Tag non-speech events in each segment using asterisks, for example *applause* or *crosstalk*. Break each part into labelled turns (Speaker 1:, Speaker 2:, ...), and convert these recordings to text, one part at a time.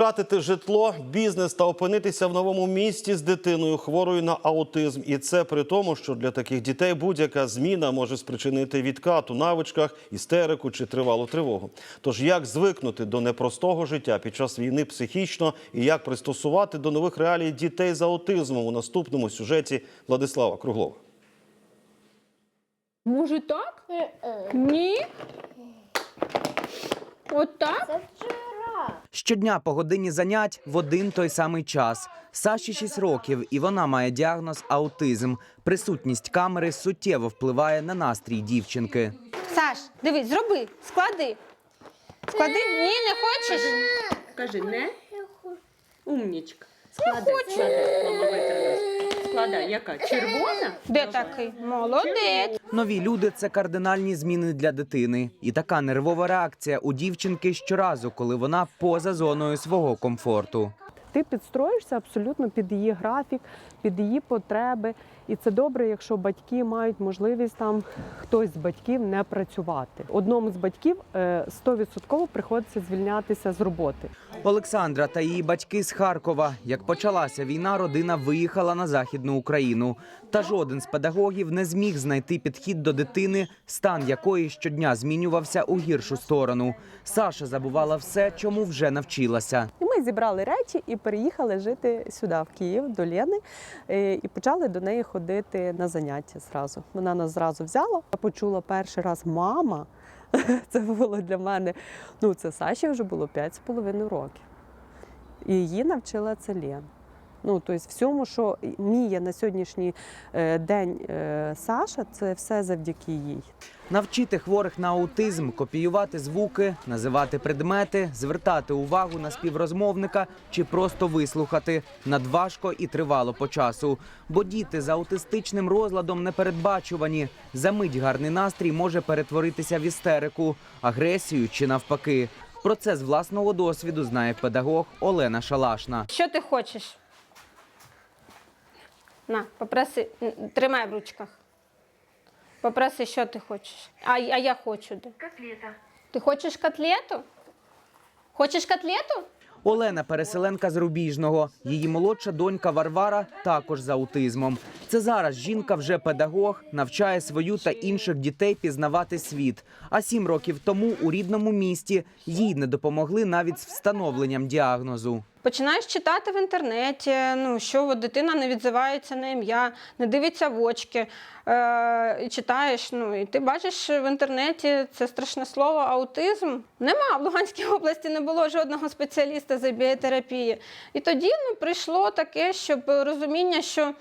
Speaker 1: Втратити житло, бізнес та опинитися в новому місті з дитиною хворою на аутизм. І це при тому, що для таких дітей будь-яка зміна може спричинити відкат у навичках, істерику чи тривалу тривогу. Тож як звикнути до непростого життя під час війни психічно і як пристосувати до нових реалій дітей з аутизмом у наступному сюжеті Владислава Круглова.
Speaker 2: Може так? Ні. От так?
Speaker 3: Це вчора.
Speaker 4: Щодня по годині занять в один той самий час. Саші 6 років, і вона має діагноз аутизм. Присутність камери суттєво впливає на настрій дівчинки.
Speaker 2: Саш, дивись, зроби, склади. Склади? Ні, не хочеш?
Speaker 5: Кажи, не? Умнічка. Складай, складай, мама витягне. Складай, яка? Червона?
Speaker 2: Де такий? Молодець.
Speaker 4: Нові люди це кардинальні зміни для дитини. І така нервова реакція у дівчинки щоразу, коли вона поза зоною свого комфорту.
Speaker 6: Ти підстроїшся абсолютно під її графік, під її потреби. І це добре, якщо батьки мають можливість там хтось з батьків не працювати. Одному з батьків е, 100% приходиться звільнятися з роботи.
Speaker 4: Олександра та її батьки з Харкова. Як почалася війна, родина виїхала на західну Україну. Та жоден з педагогів не зміг знайти підхід до дитини, стан якої щодня змінювався у гіршу сторону. Саша забувала все, чому вже навчилася.
Speaker 6: І ми зібрали речі і переїхали жити сюди, в Київ, до Лєни, е, і почали до неї ходити на заняття зразу. Вона нас зразу взяла. Я почула перший раз мама. *laughs* Це було для мене. Ну, це Саші вже було 5,5 років. І її навчила це Лєна. Ну, тобто, всьому, що вміє на сьогоднішній е, день е, Саша, це все завдяки їй.
Speaker 4: Навчити хворих на аутизм, копіювати звуки, називати предмети, звертати увагу на співрозмовника чи просто вислухати надважко і тривало по часу. Бо діти з аутистичним розладом непередбачувані. За мить гарний настрій може перетворитися в істерику, агресію чи навпаки. Про це з власного досвіду знає педагог Олена Шалашна.
Speaker 2: Що ти хочеш? На, попроси, тримай в ручках. Попроси, що ти хочеш. А, а я хочу. Де?
Speaker 3: Котлета.
Speaker 2: Ти хочеш котлету? Хочеш котлету?
Speaker 4: Олена переселенка з Рубіжного. Її молодша донька Варвара також з аутизмом. Це зараз жінка вже педагог, навчає свою та інших дітей пізнавати світ. А сім років тому у рідному місті їй не допомогли навіть з встановленням діагнозу.
Speaker 2: Починаєш читати в інтернеті, ну що дитина не відзивається на ім'я, не дивиться в очки. Е, читаєш, ну і ти бачиш в інтернеті це страшне слово аутизм. Нема в Луганській області не було жодного спеціаліста з біотерапії. І тоді ну, прийшло таке, щоб розуміння, що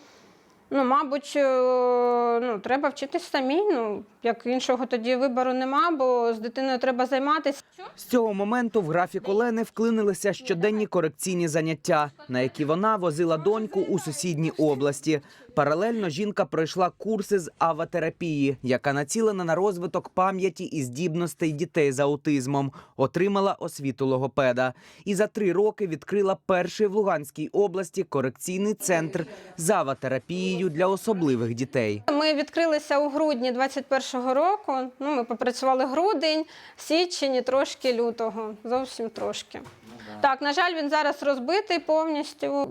Speaker 2: ну, мабуть, е, ну, треба вчитись самі. Ну, як іншого тоді вибору нема, бо з дитиною треба займатися.
Speaker 4: З цього моменту в графік Олени вклинилися щоденні корекційні заняття, на які вона возила доньку у сусідній області. Паралельно жінка пройшла курси з аватерапії, яка націлена на розвиток пам'яті і здібностей дітей з аутизмом, отримала освіту логопеда. І за три роки відкрила перший в Луганській області корекційний центр з аватерапією для особливих дітей.
Speaker 2: Ми відкрилися у грудні 21-го року. Ну, ми попрацювали грудень, січень і трошки лютого, зовсім трошки. Так, на жаль, він зараз розбитий повністю.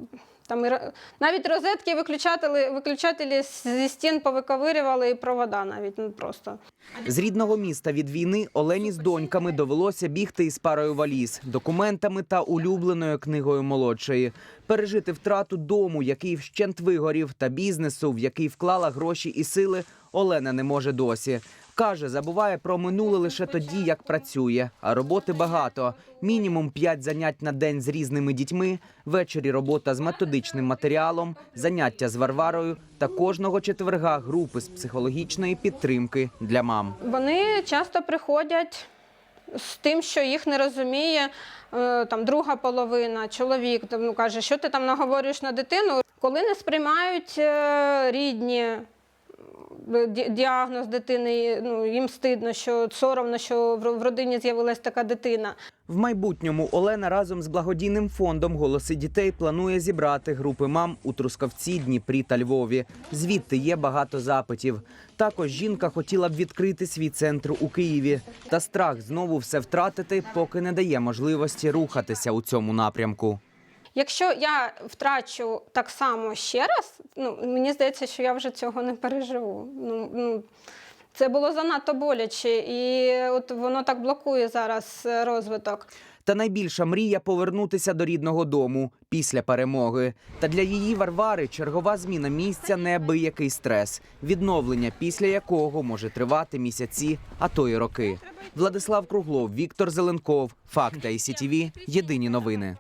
Speaker 2: Там і навіть розетки виключателі, виключателі зі стін повиковирювали і провода навіть ну просто.
Speaker 4: З рідного міста від війни Олені з доньками довелося бігти із парою валіз, документами та улюбленою книгою молодшої, пережити втрату дому, який вщент вигорів, та бізнесу, в який вклала гроші і сили. Олена не може досі. Каже, забуває про минуле лише тоді, як працює. А роботи багато. Мінімум п'ять занять на день з різними дітьми, ввечері робота з методичним матеріалом, заняття з Варварою та кожного четверга групи з психологічної підтримки для мам.
Speaker 2: Вони часто приходять з тим, що їх не розуміє е, там друга половина, чоловік ну, каже, що ти там наговорюєш на дитину. Коли не сприймають е, рідні, діагноз дитини. Ну їм стидно, що соромно, що в родині з'явилась така дитина.
Speaker 4: В майбутньому Олена разом з благодійним фондом Голоси дітей планує зібрати групи мам у Трускавці, Дніпрі та Львові. Звідти є багато запитів. Також жінка хотіла б відкрити свій центр у Києві. Та страх знову все втратити, поки не дає можливості рухатися у цьому напрямку.
Speaker 2: Якщо я втрачу так само ще раз, ну мені здається, що я вже цього не переживу. Ну, ну це було занадто боляче, і от воно так блокує зараз е, розвиток.
Speaker 4: Та найбільша мрія повернутися до рідного дому після перемоги. Та для її Варвари чергова зміна місця неабиякий стрес, відновлення після якого може тривати місяці, а то й роки. Владислав Круглов, Віктор Зеленков, Факти ICTV, Єдині новини.